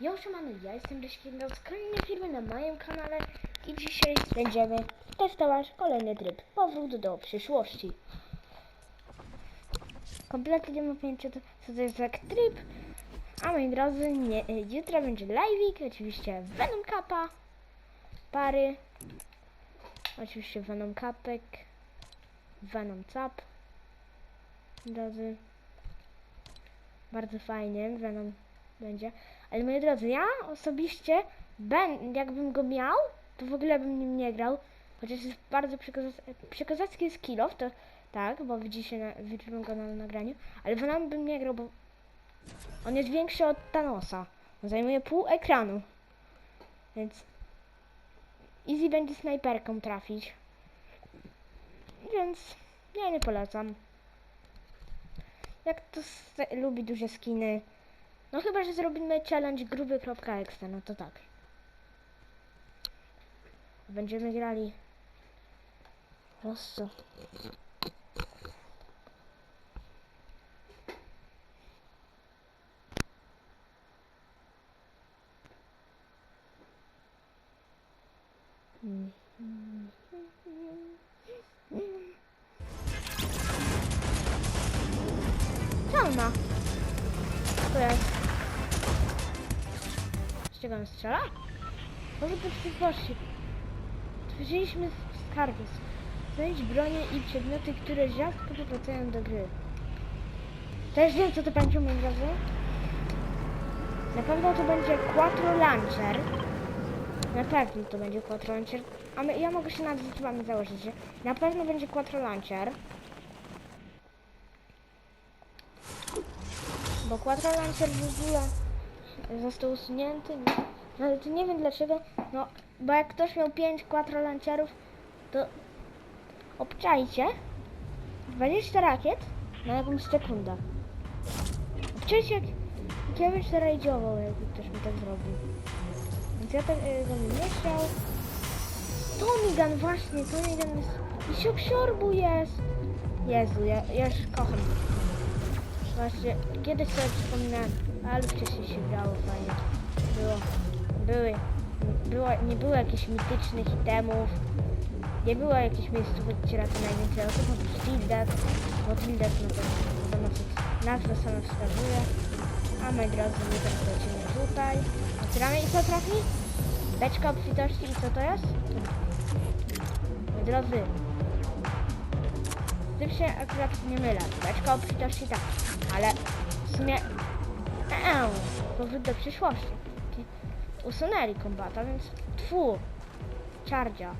Ja siemano, ja jestem Ryśkiem z kolejnej firmy na moim kanale i dzisiaj będziemy testować kolejny tryb. Powrót do przyszłości. Kompletnie nie mam pojęcia co to jest za tryb. A moi drodzy, nie, jutro będzie live'ik, oczywiście Venom Kappa, pary, oczywiście Venom Kapek, Venom Cap, drodzy. Bardzo fajnie, Venom będzie. Ale moi drodzy, ja osobiście, ben, jakbym go miał, to w ogóle bym nim nie grał. Chociaż jest bardzo przykozac- przykozacki skillow, to tak, bo widzicie, na, widzimy go na nagraniu. Ale Venom bym nie grał, bo on jest większy od Thanosa. On zajmuje pół ekranu. Więc easy będzie snajperką trafić. Więc ja nie polecam. Jak to lubi duże skiny. No chyba, że zrobimy challenge gruby.exe, no to tak. Będziemy grali. Rosso. Ma? Co jest? Czego on strzela? Może to przyszłości. Tworzyliśmy skarby. Znajdź bronie i przedmioty, które rzadko powracają do gry. Też wiem, co to będzie, moi drodzy. Na pewno to będzie Quattro Launcher. Na pewno to będzie Quattro Launcher. A my, ja mogę się nad wami założyć, że na pewno będzie Quattro Launcher. Bo Quattro Launcher w ogóle został usunięty. No ale to nie wiem dlaczego. No, bo jak ktoś miał 5 Quattro Launcherów, to obczajcie 20 rakiet na jakąś sekundę. Obczajcie jak, jak ja bym się rajdziował, jakby ktoś mi tak zrobił. Więc ja tak y, go nie chciał. Tonigan właśnie, Tonigan jest... I Sioksiorbu jest! Jezu, ja, ja już kocham. Właśnie, kiedyś sobie przypominałem, ale wcześniej się grało fajnie. Było, były, było, nie było jakichś mitycznych itemów, nie było jakichś miejscówek, gdzie raczej najwięcej osób, bo Tildet, bo Tildet no to wsk- nazwa sama wskazuje. A moi drodzy, my teraz lecimy tutaj. Otwieramy i co trafi? Beczka obfitości i co to jest? Moi drodzy, tym się akurat nie mylę. Beczka obfitości tak, ale w sumie... Eee, powrót do przyszłości. Ci Usunęli kombata, więc tfu, czardzia.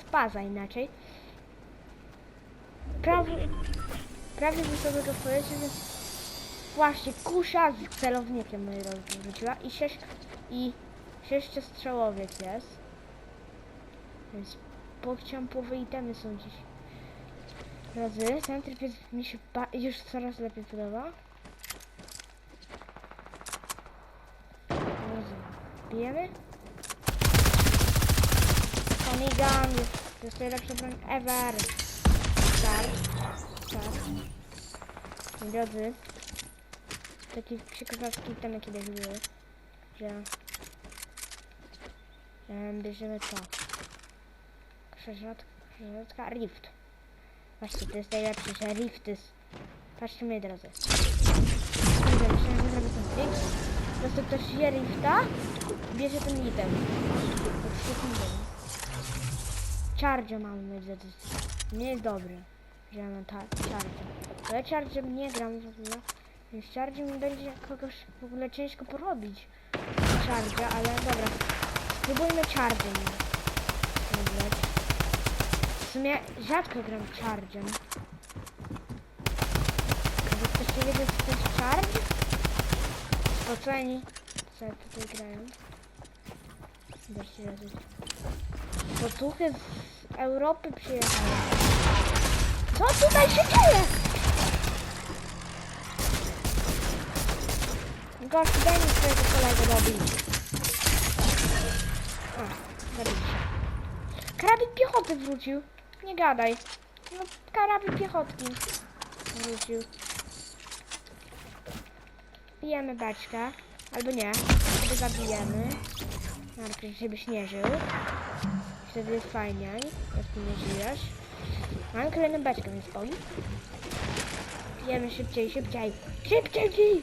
Spaza inaczej. Prawie, prawie by sobie go powiedzieć, że właśnie kusza z celownikiem moi drodzy wróciła i sześć i sześciostrzałowiec jest. Więc pokciampowe itemy są dziś. Drodzy, ten tryb jest, mi się już coraz lepiej podoba. Drodzy, bijemy. Gun jest, to jest najlepsza broń ever. Tak, tak. Drodzy, takie przykazówki itemy kiedyś były, że em, bierzemy to. Krzyżotka, rift. Patrzcie, to jest najlepsze, że rift jest... Patrzcie moi drodzy. Kurde, myślałem, że zrobię ten trik. Po prostu ktoś je rifta, bierze ten item. Sekundę. Charge mamy moi drodzy. Nie jest dobry, że ja mam charge. Bo ja charge nie gram w ogóle. Więc charge mi będzie kogoś w ogóle ciężko porobić. Charge, ale dobra. Spróbujmy charge. Sumie rzadko gram charge'em. Jakby ktoś nie wiedział co to jest charge? Po co co tutaj grają? Zobaczcie. Potuchy z Europy przyjechały. Co tutaj się dzieje? Gość, daj mi swojego kolegę dobić. A, zabił się. Karabin piechoty wrócił. Nie gadaj. No, karabin piechotki wrócił. Pijemy beczkę. Albo nie. Wtedy zabijemy. Najpierw, żebyś nie żył. Wtedy jest fajniej, jak ty nie żyjesz. Mam kolejną beczkę, więc boi. Pijemy szybciej, szybciej. Szybciej! ci!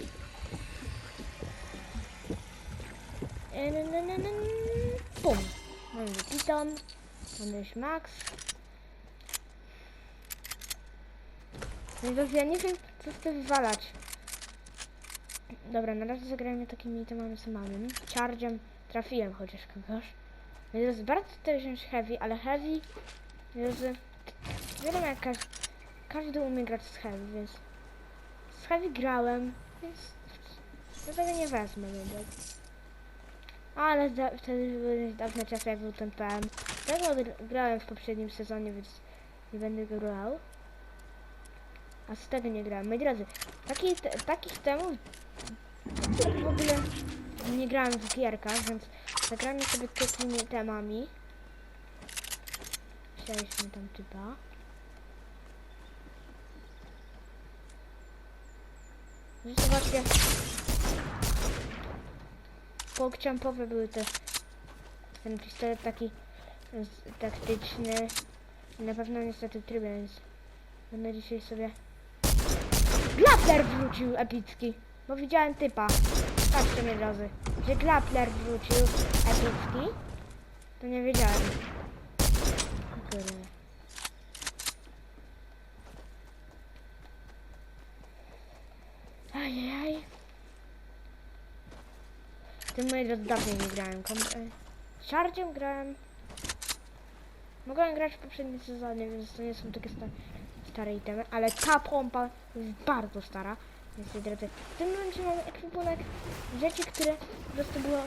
E. Mamy wypitą. Mamy już max. Dobrze, ja nie wiem, co chcę wywalać. Dobra, na razie zagrajmy takimi itemami samym. Chargem trafiłem chociaż kogoś. Jest bardzo chcę wziąć heavy, ale heavy jest... Wiadomo jak każ, każdy umie grać z heavy, więc... Z heavy grałem, więc... Dlatego nie wezmę jednak. Ale wtedy były dawne czasy jak był ten PM. Tego grałem w poprzednim sezonie, więc nie będę grał. A z tego nie grałem. Moi drodzy, taki, takich temów w ogóle nie grałem w gierkach, więc zagramy sobie takimi temami. Wzięliśmy tam typa. Zobaczcie. Pokczampowe były te. Ten pistolet taki taktyczny. Na pewno niestety tryb, więc będę dzisiaj sobie... Glapler wrócił epicki, bo widziałem typa. Patrzcie mnie drodzy, że Glapler wrócił epicki, to nie wiedziałem. Kurde. Ajajaj. Tym moi drodzy dawniej nie grałem. Kom- e, Chargiem grałem. Mogłem grać w poprzednim sezonie, więc to nie są takie stare, stare itemy, ale ta pompa jest bardzo stara. Więc moi drodzy, w tym momencie mamy ekwipunek rzeczy, które po prostu było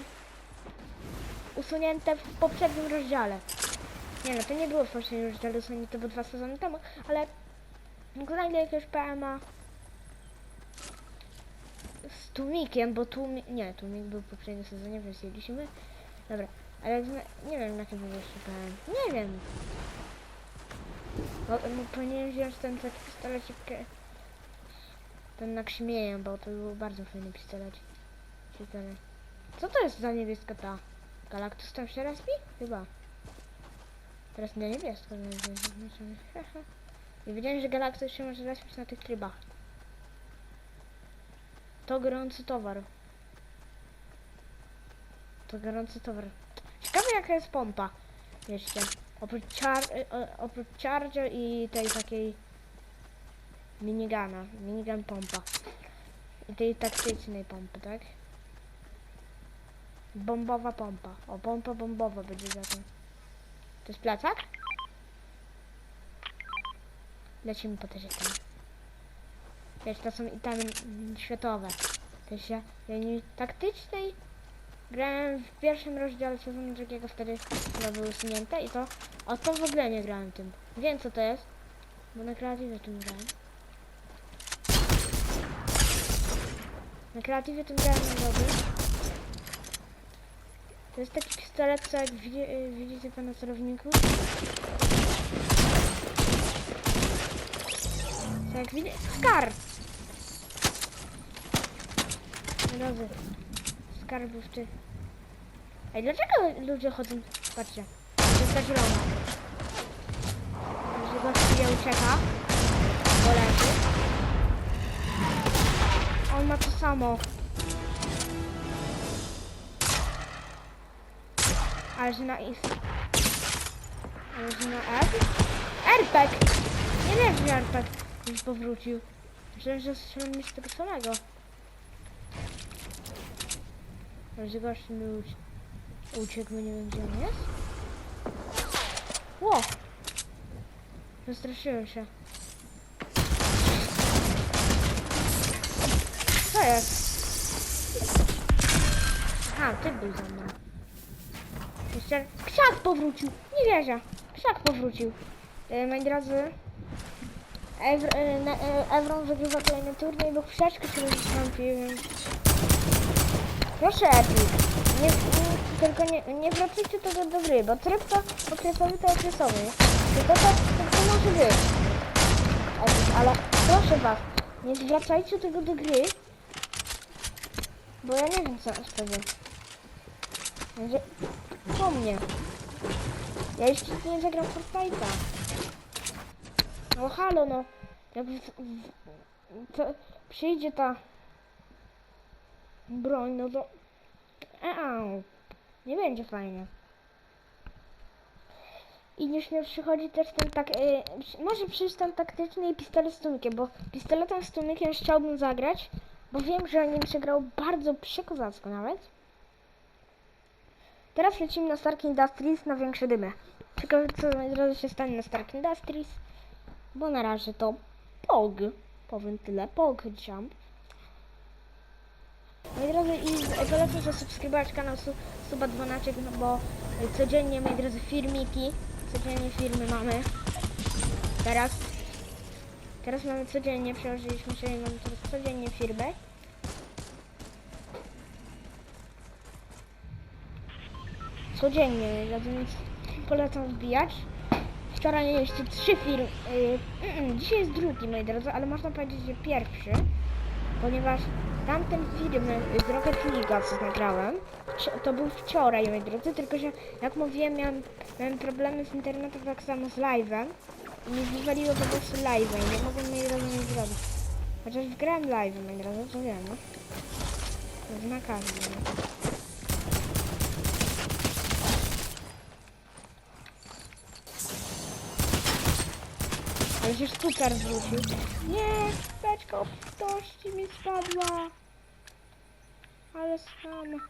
usunięte w poprzednim rozdziale. Nie no, to nie było w poprzednim rozdziale usunięte, było dwa sezony temu, ale znajdę jakiegoś PMA z tłumikiem, bo tłumik, nie, tłumik był w poprzednim sezonie, więc jedliśmy. Dobra, ale nie wiem jaki był jeszcze PM. Nie wiem. Bo, no, powinienem wziąć ten taki pistolecik, ten na krzmieję, bo to był bardzo fajny. Ciekawe. Co to jest za niebieska ta? Galactus tam się respi? Chyba. Teraz na niebiesko zaznaczony. Nie wiedziałem, że Galactus się może respić na tych trybach. To gorący towar. To gorący towar. Ciekawe jaka jest pompa. Jeszcze. Oprócz, char y, i tej takiej minigana. Minigun pompa. I tej taktycznej pompy, tak? Bombowa pompa. O, pompa bombowa będzie za tym. To jest plecak? Lecimy po te rzeczy. Wiesz, to są itemy światowe. To się linii taktycznej grałem w pierwszym rozdziale sezonu drugiego, wtedy to były usunięte i to, o to w ogóle nie grałem tym. Wiem co to jest, bo na kreatywie tym grałem. Na kreatywie tym grałem na. To jest taki pistolet, co jak widzi, y, widzicie pan na. Co jak widzicie, skar! Drodzy, skarbów ty. Ej, dlaczego ludzie chodzą? Patrzcie, to jest ta zielona. Że gość chwilę ucieka, bo leży. On ma to samo. Ale że na is. Ale że na F. RPG! Nie że RPG już powrócił. Myślałem, że strzelam mi z tego samego. Gość mi uci uciekł, nie wiem gdzie on jest. Ło! Zastraszyłem się. Co jest? Aha, ty był za mną. Jeszcze krzak powrócił. Nie wierzę. Krzak powrócił. E, moi drodzy, Ew, e, e, Evron wygrywa kolejny turniej, bo krzaczkę się wystąpi, więc... Proszę Epic. Nie, tylko nie, nie wracajcie tego do gry, bo tryb to okresowy to okresowy. To, to, to, to może być. Epic, ale proszę was, nie zwracajcie tego do gry, Bo ja nie wiem co wtedy. Będzie po mnie. Ja jeszcze nie zagram Fortnite'a. No halo no. Jak w, w, to przyjdzie ta broń, no to Eau. nie będzie fajnie. I już mi przychodzi też ten tak, y, może przyjść ten taktyczny i pistolet z tłumikiem, bo pistoletem z tłumikiem już chciałbym zagrać, bo wiem, że nim się grał bardzo przekozacko nawet. Teraz lecimy na Stark Industries na większe dymy. Ciekawe co drodzy się stanie na Stark Industries, bo na razie to POG, powiem tyle, POG Jump. Moi drodzy, i polecam, że subskrybować kanał su, Suba 12, no bo codziennie, moi drodzy, filmiki, codziennie filmy mamy. Teraz, teraz mamy codziennie, przełożyliśmy się i mamy teraz codziennie firmę. Codziennie, moi drodzy, więc polecam wbijać. Wczoraj jeszcze trzy filmy, y, dzisiaj jest drugi, moi drodzy, ale można powiedzieć, że pierwszy ponieważ tamten film z Rocket League'a, co nagrałem, to był wczoraj, moi drodzy, tylko że jak mówiłem, miałem, miałem problemy z internetem tak samo z live'em i mi wywaliło po prostu live'a i nie mogłem moi drodzy nic zrobić. Chociaż wgrałem live'em, moi drodzy, to wiem, no. To no. Ale się sztucer zwrócił. Nie, beczka obfitości mi spadła. Ale sam.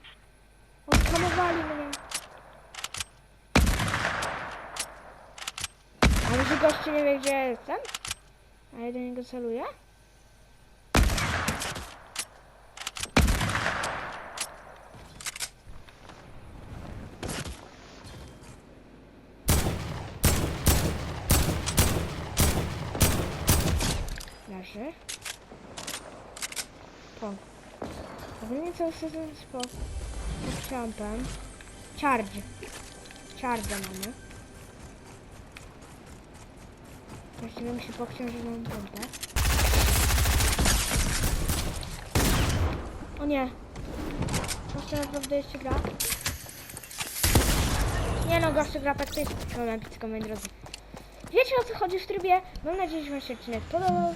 Oskamowali mnie. Ale że goście nie wie gdzie jestem? A ja do niego Leży. Po. Ogólnie cały sezon z po... z Trumpem. Charge. Charge mamy. Właściwie musi poksiążyć mam pompę. O nie. Goście naprawdę jeszcze gra. Nie no, goście gra to jest epicko, moi drodzy. Wiecie o co chodzi w trybie? Mam nadzieję, że wam się odcinek podobał.